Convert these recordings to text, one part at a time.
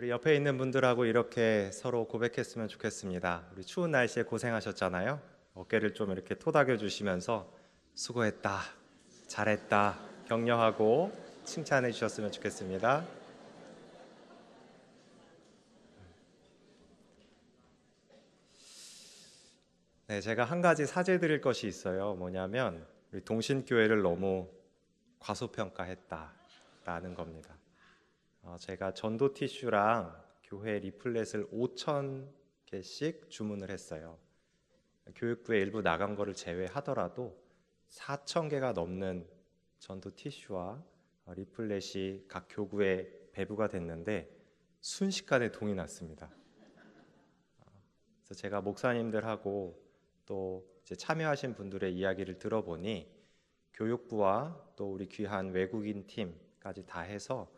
우리 옆에 있는 분들하고 이렇게 서로 고백했으면 좋겠습니다. 우리 추운 날씨에 고생하셨잖아요. 어깨를 좀 이렇게 토닥여 주시면서 수고했다, 잘했다, 격려하고 칭찬해 주셨으면 좋겠습니다. 네, 제가 한 가지 사죄 드릴 것이 있어요. 뭐냐면 우리 동신교회를 너무 과소평가했다라는 겁니다. 어, 제가 전도 티슈랑 교회 리플렛을 5천 개씩 주문을 했어요. 교육부에 일부 나간 거를 제외하더라도 4천 개가 넘는 전도 티슈와 어, 리플렛이 각 교구에 배부가 됐는데 순식간에 동이 났습니다. 어, 그래서 제가 목사님들하고 또 참여하신 분들의 이야기를 들어보니 교육부와 또 우리 귀한 외국인 팀까지 다 해서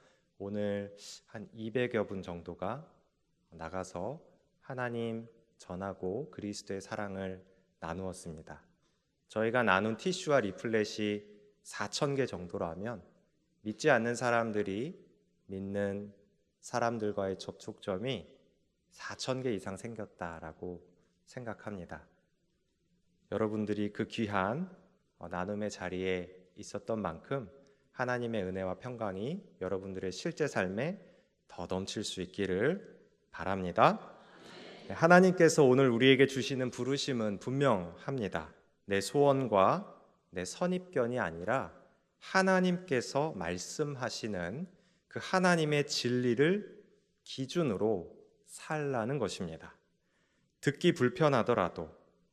오늘 한 200여 분 정도가 나가서 하나님 전하고 그리스도의 사랑을 나누었습니다. 저희가 나눈 티슈와 리플렛이 4천 개 정도라면 믿지 않는 사람들이 믿는 사람들과의 접촉점이 4천 개 이상 생겼다라고 생각합니다. 여러분들이 그 귀한 어, 나눔의 자리에 있었던 만큼 하나님의 은혜와 평강이 여러분들의 실제 삶에 더 넘칠 수 있기를 바랍니다. 네, 하나님께서 오늘 우리에게 주시는 부르심은 분명합니다. 내 소원과 내 선입견이 아니라 하나님께서 말씀하시는 그 하나님의 진리를 기준으로 살라는 것입니다. 듣기 불편하더라도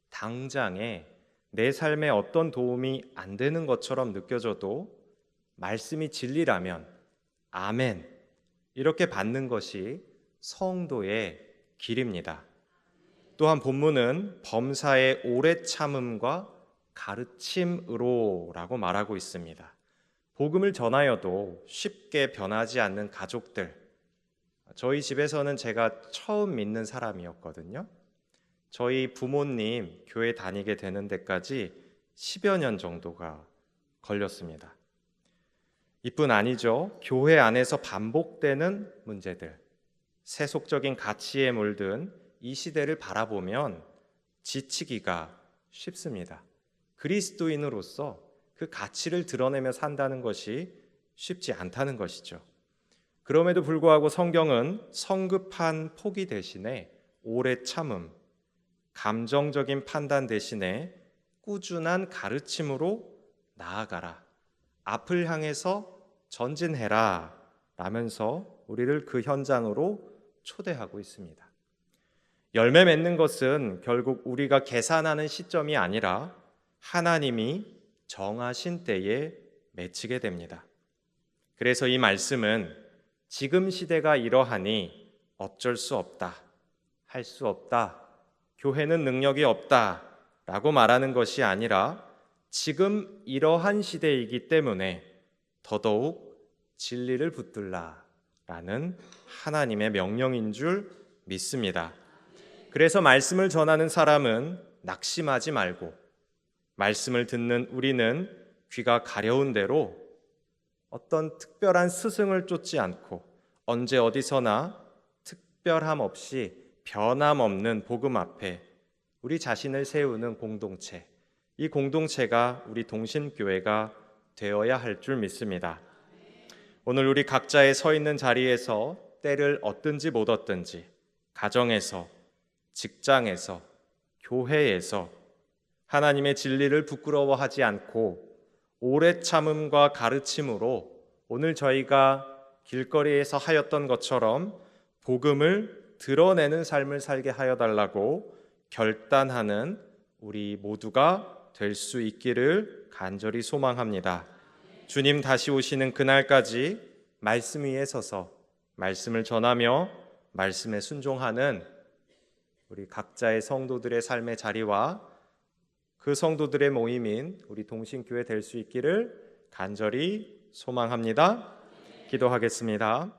당장에 내 삶에 어떤 도움이 안 되는 것처럼 느껴져도 말씀이 진리라면 아멘 이렇게 받는 것이 성도의 길입니다. 또한 본문은 범사의 오래 참음과 가르침으로라고 말하고 있습니다. 복음을 전하여도 쉽게 변하지 않는 가족들. 저희 집에서는 제가 처음 믿는 사람이었거든요. 저희 부모님 교회 다니게 되는 데까지 10여 년 정도가 걸렸습니다. 이뿐 아니죠. 교회 안에서 반복되는 문제들, 세속적인 가치에 물든 이 시대를 바라보면 지치기가 쉽습니다. 그리스도인으로서 그 가치를 드러내며 산다는 것이 쉽지 않다는 것이죠. 그럼에도 불구하고 성경은 성급한 포기 대신에 오래 참음, 감정적인 판단 대신에 꾸준한 가르침으로 나아가라. 앞을 향해서 전진해라. 라면서 우리를 그 현장으로 초대하고 있습니다. 열매 맺는 것은 결국 우리가 계산하는 시점이 아니라 하나님이 정하신 때에 맺히게 됩니다. 그래서 이 말씀은 지금 시대가 이러하니 어쩔 수 없다. 할 수 없다. 교회는 능력이 없다. 라고 말하는 것이 아니라 지금 이러한 시대이기 때문에 더더욱 진리를 붙들라. 라는 하나님의 명령인 줄 믿습니다. 그래서 말씀을 전하는 사람은 낙심하지 말고 말씀을 듣는 우리는 귀가 가려운 대로 어떤 특별한 스승을 쫓지 않고 언제 어디서나 특별함 없이 변함없는 복음 앞에 우리 자신을 세우는 공동체, 이 공동체가 우리 동신교회가 되어야 할 줄 믿습니다. 오늘 우리 각자의 서 있는 자리에서 때를 얻든지 못 얻든지, 가정에서, 직장에서, 교회에서 하나님의 진리를 부끄러워하지 않고 오래 참음과 가르침으로 오늘 저희가 길거리에서 하였던 것처럼 복음을 드러내는 삶을 살게 하여 달라고 결단하는 우리 모두가 될 수 있기를 간절히 소망합니다. 주님 다시 오시는 그날까지 말씀 위에 서서 말씀을 전하며 말씀에 순종하는 우리 각자의 성도들의 삶의 자리와 그 성도들의 모임인 우리 동신교회 될 수 있기를 간절히 소망합니다. 기도하겠습니다.